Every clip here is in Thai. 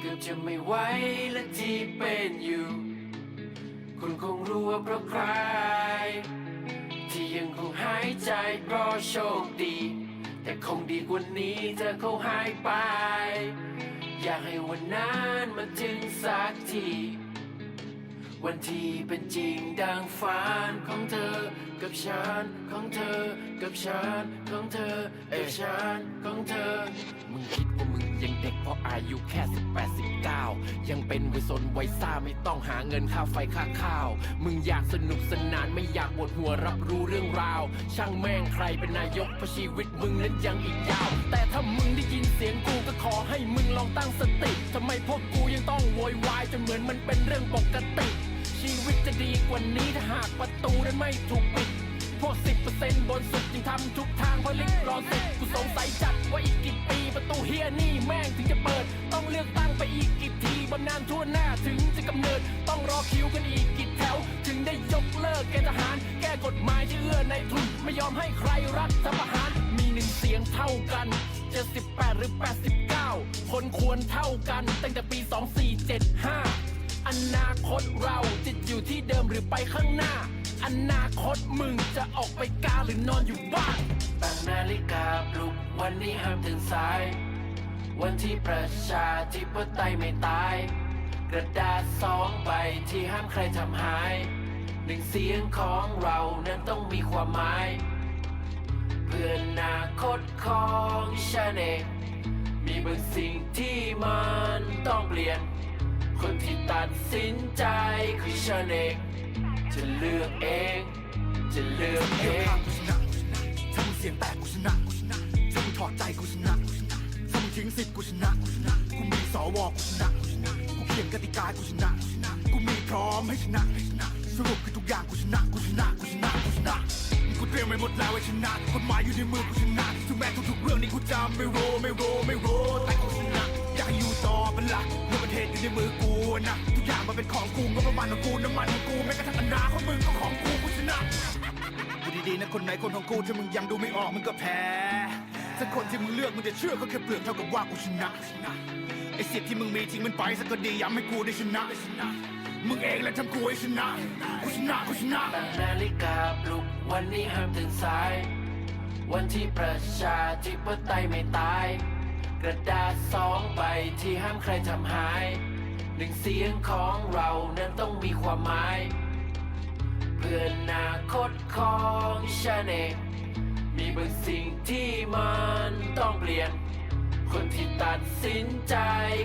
เกือบจะไม่ไหวและที่เป็นอยู่ คุณคงรู้ว่าเพราะใคร ที่ยังคงหายใจเพราะโชคดี แต่คงดีกว่านี้เธอเขาหายไป อยากให้วันนั้นมันถึงสักทีวันที่เป็นจริงดังฝันของเธอ กับฉันของเธอ กับฉันของเธอกับฉันของเธอมึงคิด ยังเด็กเพราะอายุแค่สิบแปดสิบเก้ายังเป็นวัยสนวัยซ่าไม่ต้องหาเงินค่าไฟค่าข้าว มึงอยากสนุกสนานไม่อยากปวดหัวรับรู้เรื่องราว ช่างแม่งใครเป็นนายกเพราะชีวิตมึงนั้นยังอีกยาว แต่ถ้ามึงได้ยินเสียงกูก็ขอให้มึงลองตั้งสติทำไมพวกกูยังต้องโวยวายจนเหมือนมันเป็นเรื่องปกติ ชีวิตจะดีกว่านี้ถ้าหากประตูนั้นไม่ถูกปิด พวกสิบเปอร์เซ็นต์บนสุดจึงทำทุกทางเพื่อลิบรอสิทธิ์กูสงสัยจัดว่าอีกกี่ปีประตูเฮียนี่แม่งถึงจะเปิด ต้องเลือกตั้งไปอีกกี่ทีบำนาญทั่วหน้าถึงจะกำเนิด ต้องรอคิวกันอีกกี่แถว ถึงได้ยกเลิกเกทหาร แก้กฎหมายที่เอื้อในทุน ไม่ยอมให้ใครรัฐประหารมีหนึ่งเสียงเท่ากัน78หรือ 89 คนควรเท่ากันตั้งแต่ปี 2475 อนาคตเราจะอยู่ที่เดิมหรือไปข้างหน้า อนาคตมึงจะออกไปกาหรือนอนอยู่บ้านตั้งนาฬิกาปลุกวันนี้ห้ามตื่นสาย วันที่ประชาธิปไตยไม่ตาย กระดาษสองใบที่ห้ามใครทำหาย หนึ่งเสียงของเรานั้นต้องมีความหมาย เพื่ออนาคตของฉันเองมีบางสิ่งที่มันต้องเปลี่ยน คนที่ตัดสินใจคือฉันเอง จะเลือกเอง จะเลือกเอเดียวง ข้างกูชนะกูชนะถ้ามึงเสียงแตกกูชนะกูชนะถ้ามึงถอดใจกูชนะกูชนะถ้ามึงทิ้งสิทธิ์กูชนะกูชนะกูมีสวกูชนะกูชนะกูเขียนกติกากูชนะกูชนะกูมีพร้อมให้ชนะให้ชนะสรุปคือทุกอย่างกูชนะกูชนะกูชนะกูชนะนี่กูเตรียมไว้หมดแล้วไว้ชนะกฎหมายอยู่ในมือกูชนะถึงแม้ทุกๆเรื่องนี้กูจำไม่รู้ไม่รู้ไม่รู้แต่กูชนะอยากให้อยู่ต่อเป็นหลักเมื่อประเทศอยู่ในมือกูนะ ของกูงบประมาณของกูน้ำมันของกูแม้กระทั่งอนาคตมึงก็ของกูกูชนะพูดีๆนะคนไหนคนของกูถ้ามึงยังดูไม่ออกมึงก็แพ้ถ้าคนที่มึงเลือกมึงจะเชื่อเขาแค่เปลือกเท่ากับว่ากูชนะไอ้สิทธิ์ที่มึงมีทิ้งมันไปสักก็ดีย้ำให้กูได้ชนะมึงเองแหละทำกูให้ชนะกูชนะกูชนะนาฬิกาปลุกวันนี้ห้ามตื่นสาย วันที่ประชาธิปไตยไม่ตาย กระดาษสองใบที่ห้ามใครทำหาย หนึ่งเสียงของเรานั้นต้องมีความหมาย เพื่ออนาคตของฉันเองมีบางสิ่งที่มันต้องเปลี่ยน คนที่ตัดสินใจ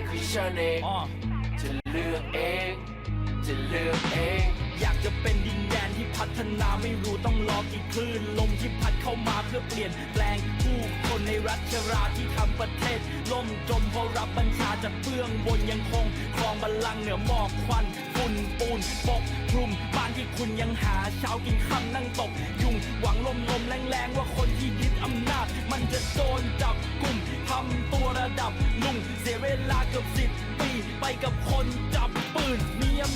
คือฉันเอง จะเลือกเอง จะเลือกเอง ฒนาไม่รู้ต้องรอกี่คลื่นลมที่พัดเข้ามาเพื่อเปลี่ยนแปลงผู้คนในรัชราที่ทำประเทศ ล่มจมเพราะรับบัญชาจากเบื้องบนยังคงครองบัลลังก์เหนือหมอกควันฝุ่นปูนปกคลุมบ้านที่คุณยังหาเช้ากินค่ำนั่งตก ยุงหวังลมลมแรงๆว่าคนที่ยึดอำนาจ มันจะโดนจับกลุ่มทำตัวระดับลุงเสียเวลาเกือบสิบปีไปกับคนจ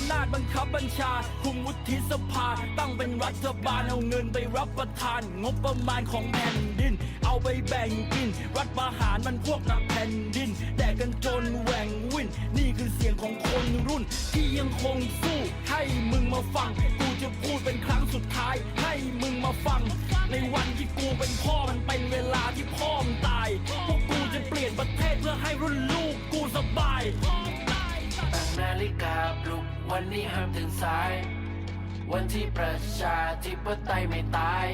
ำนาจบังคับบัญชา คุมวุฒิสภา ตั้งเป็นรัฐบาลเอาเงินไปรับประทาน งบประมาณของแผ่นดิน เอาไปแบ่งกิน รัฐประหารมันพวกนักแผ่นดิน แต่กันจนแหว่งวินนี่คือเสียงของคนรุ่น ที่ยังคงสู้ให้มึงมาฟัง กูจะพูดเป็นครั้งสุดท้าย ให้มึงมาฟัง ในวันที่กูเป็นพ่อมันเป็นเวลาที่พ่อมตาย พวกกูจะเปลี่ยนประเทศเพื่อให้รุ่นลูกกูสบาย ตั้งนาฬิกาปลุกวันนี้ห้ามตื่นสาย วันที่ประชาธิปไตยไม่ตาย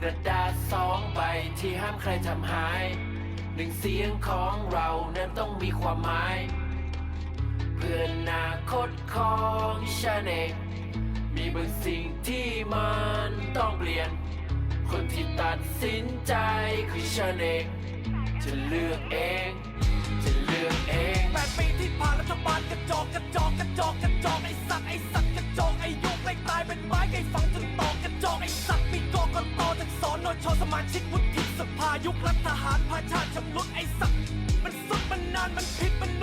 กระดาษสองใบที่ห้ามใครทำหาย หนึ่งเสียงของเรานั้นต้องมีความหมาย เพื่อนาคตของฉันเองมีบางสิ่งที่มันต้องเปลี่ยน คนที่ตัดสินใจคือฉันเอง จะเลือกเอง ที่ผ่านรัฐบาลกระจอกกระจอกกระจอกกระจอกไอสัตว์ไอสัตว์กระจอกไอยกไม่ตายเป็นไม้ไก่ฝังจนตอกกระจอกไอสัตว์มีกอกตอจากสอนนชสมาชิกวุฒิสภายุครัฐทหารพาชาติชำรุดไอสัตว์มันสุดมันนานมันผิดมัน